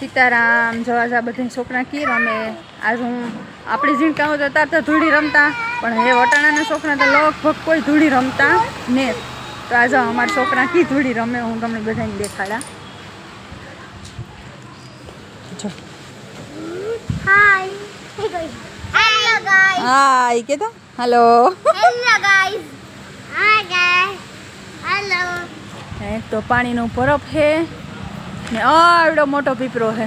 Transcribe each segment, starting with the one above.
સીતારામ જવાજા બધા છોકરા કી રમે આજ હું આપણી ઝીણકા હતા તાર તો ધૂળી રમતા પણ હે વટાણાના છોકરા તો લગભગ કોઈ ધૂળી રમતા ને તો આજે અમારા છોકરા કી ધૂળી રમે હું તમને બધાને દેખાડા જો Hi. Hello guys. હા એ કીધો હલો guys. Hello. એક તો પાણીનું બરફ છે ને આવડો મોટો પીપરો છે.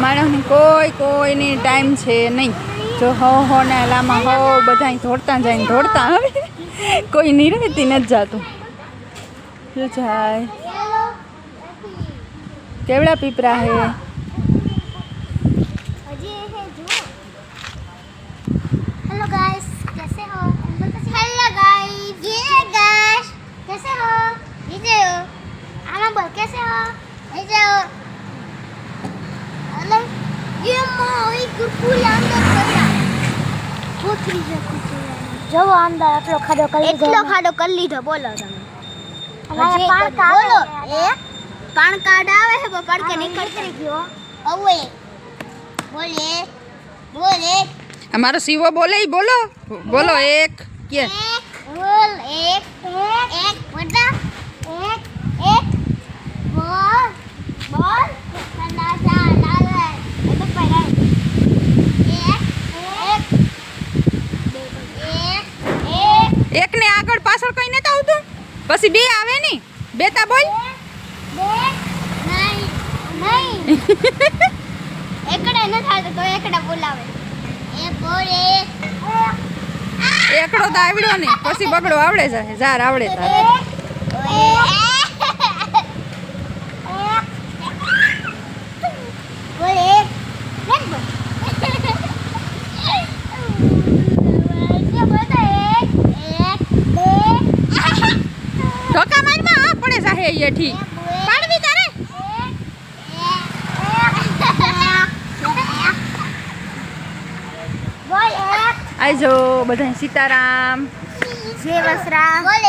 માણસની કોઈ કોઈની ટાઈમ છે નહીં. જો હો હો ને લામાં હો બધા ધોડતા જાય ધોડતા આવે. કોઈ નિરેતી નથી જાતું. શું જાય. કેવડા પીપરા હે? જવો અંદર એટલો ખાડો કરી લીધો એટલો ખાડો કરી લીધો બોલો તમે અમારે પાણ કાર્ડ બોલો એક પાણ કાર્ડ આવે છે પણ કાર્ડ નીકળી ગયો હવે બોલે બોલે અમારો સીવો બોલે બોલો બોલો એક કે એક બોલ એક એક મોટા એક એક બોલ બોલ ના ના ના ના એ તો પડાય એક એક એક એક એક આગળ પાછળ કઈ નતા આવતું. પછી બે આવે ને બેતા બોલ. બે તા નહીં એકડે બોલે એકડો તો આવડ્યો ને પછી બગડો આવડે છે ઝાર આવડે તારે. હા પડે જાહે એ ઠી પાડવી તારે આજો બધા સીતારામ. જય વસરા બોલ